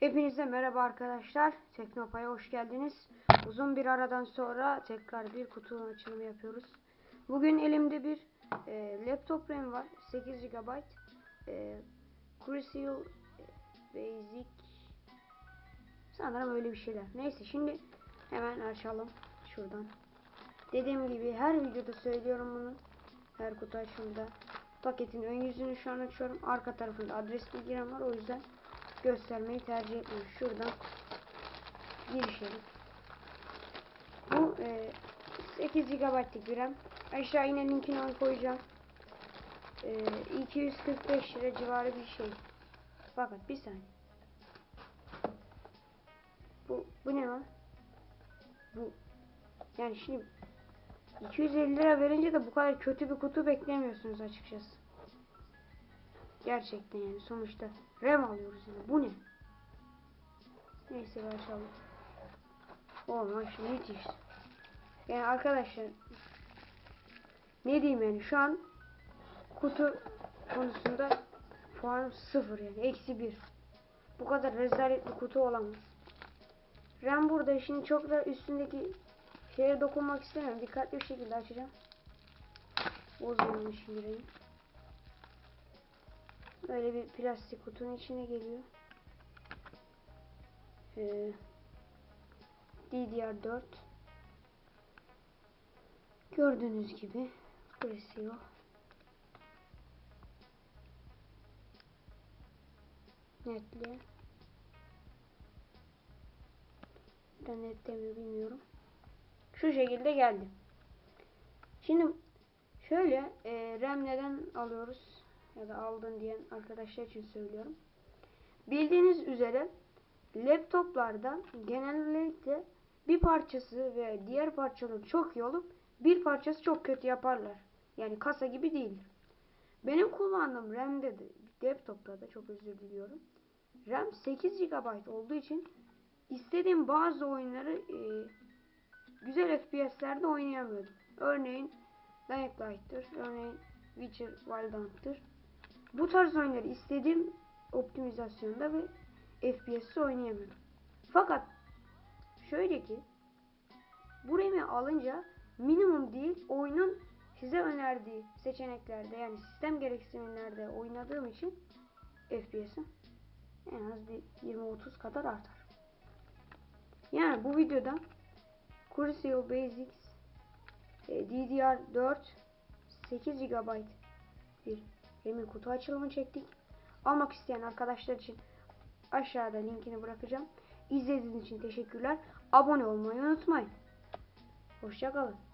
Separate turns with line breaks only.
Hepinize merhaba arkadaşlar. Teknopa'ya hoş geldiniz. Uzun bir aradan sonra tekrar bir kutu açılımı yapıyoruz. Bugün elimde bir e, laptop RAM var. 8 GB. E, Crucial Basic Sanırım öyle bir şeyler. Neyse şimdi hemen açalım şuradan. Dediğim gibi her videoda söylüyorum bunu. Her kutu açımında. Paketin ön yüzünü şu an açıyorum. Arka tarafında adres bilgilerim var. O yüzden göstermeyi tercih etmiyorum. Şuradan girişelim. Bu e, 8 GB'lik bir RAM. Aşağı yine linkini koyacağım. E, 245 lira civarı bir şey. Fakat bir saniye. Bu, bu ne lan? Bu yani şimdi 250 lira verince de bu kadar kötü bir kutu beklemiyorsunuz açıkçası. Gerçekten yani sonuçta RAM alıyoruz yani. Bu ne? Neyse ben açalım. Oğlum şu müthiş. Yani arkadaşlar ne diyeyim yani şu an kutu konusunda puanım sıfır yani eksi bir. Bu kadar rezalet bir kutu olamaz. RAM burada şimdi çok da üstündeki şeye dokunmak istemiyorum. Dikkatli bir şekilde açacağım. Bozulmamış şimdi. Böyle bir plastik kutunun içine geliyor. Ee, DDR4 Gördüğünüz gibi Cresio Netli da netlemiyor bilmiyorum. Şu şekilde geldi. Şimdi şöyle e, RAM neden alıyoruz? Ya da aldın diyen arkadaşlar için söylüyorum. Bildiğiniz üzere laptoplarda genellikle bir parçası ve diğer parçaları çok iyi olup bir parçası çok kötü yaparlar. Yani kasa gibi değildir. Benim kullandığım RAM'de de laptopta da çok özür diliyorum. RAM 8 GB olduğu için istediğim bazı oyunları e, güzel FPS'lerde oynayamıyordum. Örneğin Dying Light'tır, örneğin Witcher Wild Hunt'tır. Bu tarz oyunları istediğim optimizasyonda ve FPS'te oynayamıyorum. Fakat şöyle ki bu RAM'i alınca minimum değil oyunun size önerdiği seçeneklerde yani sistem gereksinimlerde oynadığım için FPS'im en az bir 20-30 kadar artar. Yani bu videoda Crucial Basics e, DDR4 8 GB bir Rem'in kutu açılımı çektik. Almak isteyen arkadaşlar için aşağıda linkini bırakacağım. İzlediğiniz için teşekkürler. Abone olmayı unutmayın. Hoşçakalın.